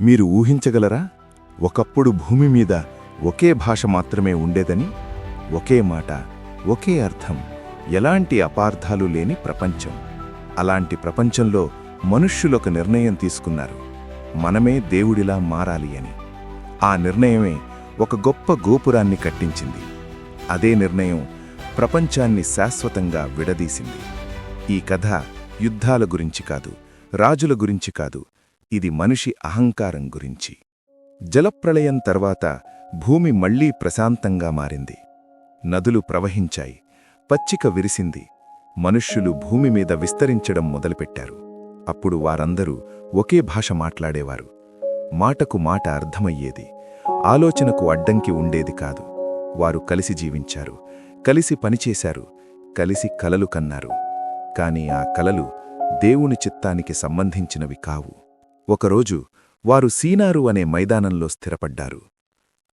మీరు ఊహించగలరా? ఒకప్పుడు భూమి మీద ఒకే భాష మాత్రమే ఉండేదని ఒకే మాట ఒకే అర్థం ఎలాంటి అపార్థాలు లేని ప్రపంచం. అలాంటి ప్రపంచంలో మనుష్యులొక నిర్ణయం తీసుకున్నారు. మనమే దేవుడిలా మారాలి అని. ఆ నిర్ణయమే ఒక గొప్ప గోపురాన్ని కట్టించింది. అదే నిర్ణయం ప్రపంచాన్ని శాశ్వతంగా విడదీసింది. ఈ కథ యుద్ధాల గురించి కాదు రాజుల గురించి కాదు ఇది మనిషి అహంకారం గురించి. జలప్రళయం తర్వాత భూమి మళ్ళీ ప్రశాంతంగా మారింది. నదులు ప్రవహించాయి. పచ్చిక విరిసింది. మనుష్యులు భూమి మీద విస్తరించడం మొదలుపెట్టారు. అప్పుడు వారందరూ ఒకే భాష మాట్లాడేవారు. మాటకు మాట అర్థమయ్యేది. ఆలోచనకు అడ్డంకి ఉండేది కాదు. వారు కలిసి జీవించారు. కలిసి పనిచేశారు. కలిసి కలలు కన్నారు. కాని ఆ కలలు దేవుని చిత్తానికి సంబంధించినవి కావు. ఒకరోజు వారు సీనారు అనే మైదానంలో స్థిరపడ్డారు.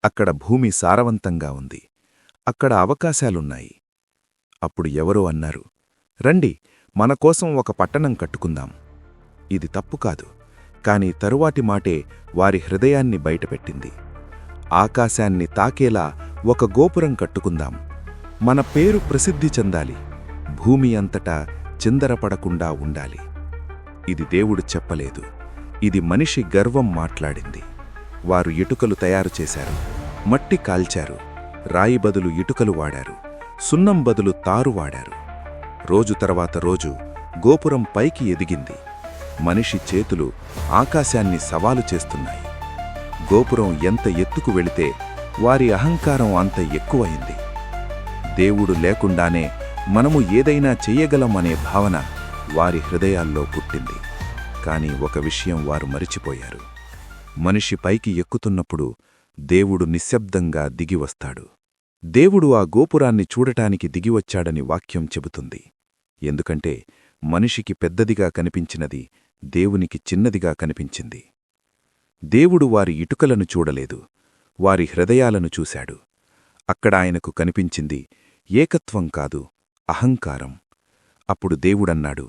అక్కడ భూమి సారవంతంగా ఉంది. అక్కడ అవకాశాలున్నాయి. అప్పుడు ఎవరో అన్నారు రండి మనకోసం ఒక పట్టణం కట్టుకుందాం. ఇది తప్పు కాదు. కాని తరువాటి మాటే వారి హృదయాన్ని బయటపెట్టింది. ఆకాశాన్ని తాకేలా ఒక గోపురం కట్టుకుందాం. మన పేరు ప్రసిద్ధి చెందాలి. భూమి అంతటా చిందరపడకుండా ఉండాలి. ఇది దేవుడు చెప్పలేదు. ఇది మనిషి గర్వం మాట్లాడింది. వారు ఇటుకలు తయారు చేశారు. మట్టి కాల్చారు. రాయి బదులు ఇటుకలు వాడారు. సున్నం బదులు తారు వాడారు. రోజు తర్వాత రోజు గోపురం పైకి ఎదిగింది. మనిషి చేతులు ఆకాశాన్ని సవాలు చేస్తున్నాయి. గోపురం ఎంత ఎత్తుకు వెళితే వారి అహంకారం అంత ఎక్కువయింది దేవుడు లేకుండానే మనము ఏదైనా చెయ్యగలం అనే భావన వారి హృదయాల్లో పుట్టింది. కాని ఒక విషయం వారు మరిచిపోయారు. మనిషి పైకి ఎక్కుతున్నప్పుడు దేవుడు నిశ్శబ్దంగా దిగివస్తాడు. దేవుడు ఆ గోపురాన్ని చూడటానికి దిగివచ్చాడని వాక్యం చెబుతుంది. ఎందుకంటే మనిషికి పెద్దదిగా కనిపించినది దేవునికి చిన్నదిగా కనిపించింది. దేవుడు వారి ఇటుకలను చూడలేదు వారి హృదయాలను చూశాడు. అక్కడ ఆయనకు కనిపించింది ఏకత్వం కాదు అహంకారం. అప్పుడు దేవుడన్నాడు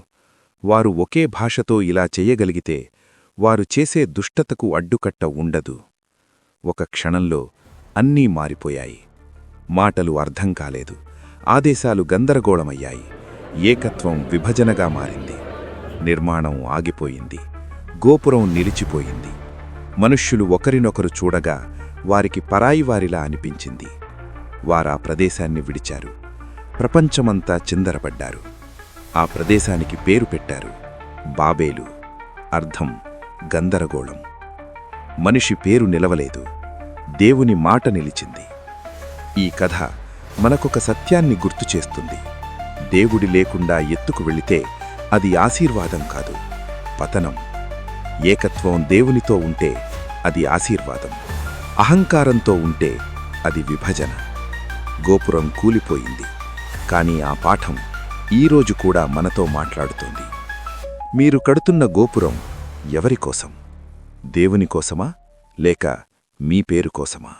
వారు ఒకే భాషతో ఇలా చేయగలిగితే వారు చేసే దుష్టతకు అడ్డుకట్ట ఉండదు. ఒక క్షణంలో అన్నీ మారిపోయాయి. మాటలు అర్థం కాలేదు. ఆదేశాలు గందరగోళమయ్యాయి. ఏకత్వం విభజనగా మారింది. నిర్మాణం ఆగిపోయింది. గోపురం నిలిచిపోయింది. మనుష్యులు ఒకరినొకరు చూడగా వారికి పరాయివారిలా అనిపించింది. వారా ప్రదేశాన్ని విడిచారు. ప్రపంచమంతా చిందరపడ్డారు. ఆ ప్రదేశానికి పేరు పెట్టారు బాబేలు. అర్థం గందరగోళం. మనిషి పేరు నిలవలేదు. దేవుని మాట నిలిచింది. ఈ కథ మనకొక సత్యాన్ని గుర్తు చేస్తుంది. దేవుడి లేకుండా ఎత్తుకు వెళితే అది ఆశీర్వాదం కాదు పతనం. ఏకత్వం దేవునితో ఉంటే అది ఆశీర్వాదం. అహంకారంతో ఉంటే అది విభజన. గోపురం కూలిపోయింది. కానీ ఆ పాఠం ఈరోజు కూడా మనతో మాట్లాడుతోంది. మీరు కడుతున్న గోపురం ఎవరి కోసం? దేవుని కోసమా? లేక మీ పేరు కోసమా?